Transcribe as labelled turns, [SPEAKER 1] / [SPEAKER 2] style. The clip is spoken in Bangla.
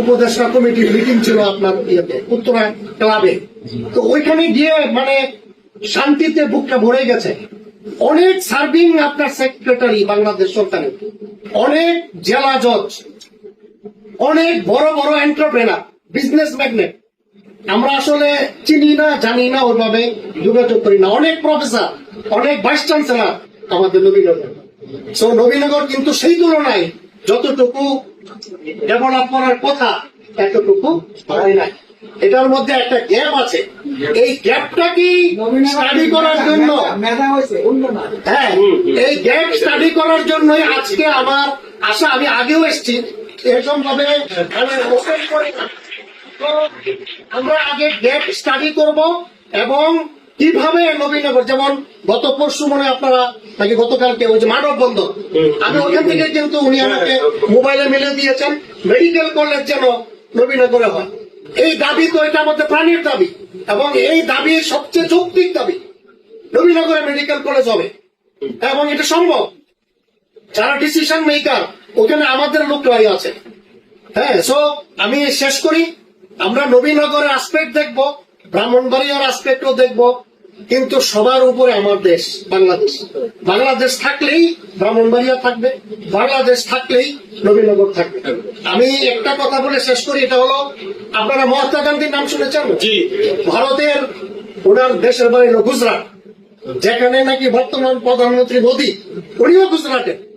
[SPEAKER 1] উপদেষ্টা কমিটির মিটিং ছিল আপনার ইয়েতে, উত্তরা ক্লাবে। তো ওইখানে গিয়ে মানে শান্তিতে বুকটা ভরে গেছে। অনেক সার্ভিং আপনার সেক্রেটারি বাংলাদেশ সরকারের। অনেক জেলা জজ অনেক বড় বড় এন্টারপ্রেনার বিজনেস ম্যাগনেট আমরা আসলে চিনি না, জানি না ওইভাবে যোগাযোগ করি না। অনেক প্রফেসর অনেক ভাইস চ্যান্সেলার আমাদের নবীনগর। সো নবীনগর কিন্তু সেই তুলনায় যতটুকু ডেভেলপ করার কথা এতটুকু হয় নাই। এটার মধ্যে একটা গ্যাপ আছে। এই গ্যাপটা কি স্টাডি করার জন্য? হ্যাঁ এই গ্যাপ স্টাডি করার জন্যই আজকে আমার আশা আমি আগেও এসেছি। এরকম ভাবে। আমরা আগে গ্যাপ স্টাডি করব এবং কীভাবে নবীনগর যেমন গত পরশু মনে আপনারা নাকি গতকালকে ওই যে মানব বন্ধন আমি ওখান থেকে কিন্তু উনি আমাকে মোবাইলে মিলে দিয়েছেন মেডিকেল কলেজ যেন নবীনগরে হয়। এই দাবি তো এটা আমাদের প্রাণীর দাবি এবং এই দাবি সবচেয়ে যৌক্তিক দাবি। নবীনগরে মেডিকেল কলেজ হবে এবং এটা সম্ভব। যারা ডিসিশন মেকার ওখানে আমাদের লোকরাই আছে। হ্যাঁ সো আমি শেষ করি। আমরা নবীনগরের আসপেক্ট দেখব। ব্রাহ্মণবাড়িয়ার আসপেক্টও দেখব কিন্তু সবার উপরে আমার দেশ বাংলাদেশ। বাংলাদেশ থাকলেই ব্রাহ্মণবাড়িয়া থাকবে বাংলাদেশ থাকলেই নবীনগর থাকবে। আমি একটা কথা বলে শেষ করি এটা হলো আপনারা মহাত্মা গান্ধীর নাম শুনেছেন?
[SPEAKER 2] জি।
[SPEAKER 1] ভারতের ওনার দেশের বাড়ি হলো গুজরাট। যেখানে নাকি বর্তমান প্রধানমন্ত্রী মোদী উনিও গুজরাটের